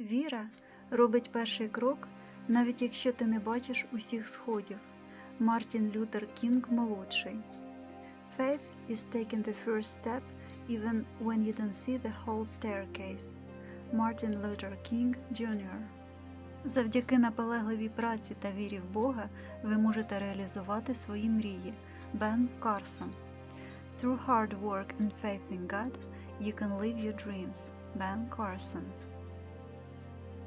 Віра робить перший крок, навіть якщо ти не бачиш усіх сходів. Мартін Лютер Кінг молодший. Faith is taking the first step even when you don't see the whole staircase. Мартін Лютер Кінг Jr. Завдяки наполегливій праці та вірі в Бога ви можете реалізувати свої мрії. Бен Карсон. Through hard work and faith in God, you can live your dreams. Бен Карсон.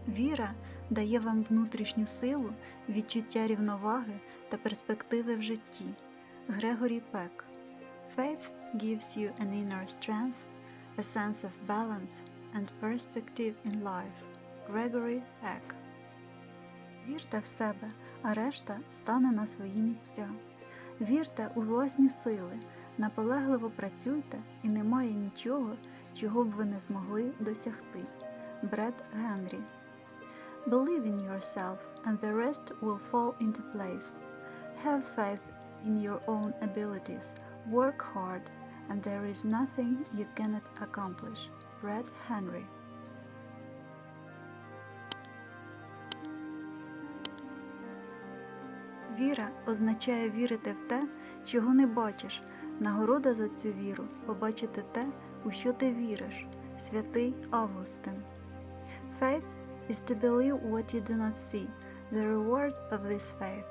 Віра дає вам внутрішню силу, відчуття рівноваги та перспективи в житті. Грегорі Пек. Faith gives you an inner strength, a sense of balance and perspective in life. Грегорі Пек. Вірте в себе, а решта стане на свої місця. Вірте у власні сили, наполегливо працюйте і немає нічого, чого б ви не змогли досягти. Бред Генрі. Believe in yourself, and the rest will fall into place. Have faith in your own abilities. Work hard, and there is nothing you cannot accomplish. Brad Henry. Віра означає вірити в те, чого не бачиш. Нагорода за цю віру побачити те, у що ти віриш. Святий Августин. Faith is to believe what you do not see. The reward of this faith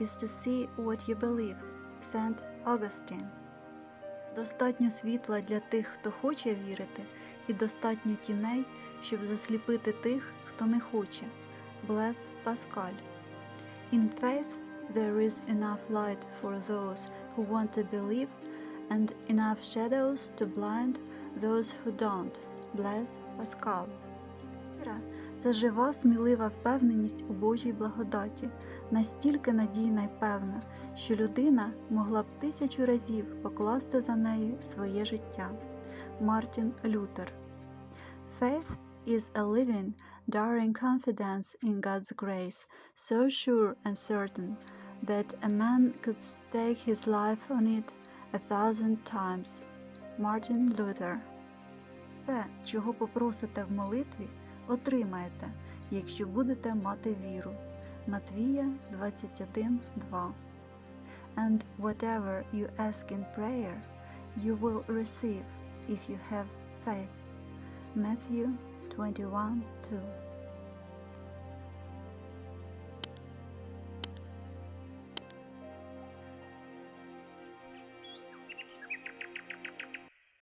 is to see what you believe. Saint Augustine. Достатньо світла для тих, хто хоче вірити, і достатньо тіней, щоб засліпити тих, хто не хоче. Блез Паскаль. In faith there is enough light for those who want to believe and enough shadows to blind those who don't. Блез Паскал. Це жива, смілива впевненість у Божій благодаті, настільки надійна й певна, що людина могла б тисячу разів покласти за неї своє життя. Мартін Лютер. Faith is a living, daring confidence in God's grace, so sure and certain that a man could stake his life on it a thousand times. Мартін Лютер. Все, чого попросите в молитві, отримаєте, якщо будете мати віру. Матвія 21.2 And whatever you ask in prayer, you will receive if you have faith. Matthew 21.2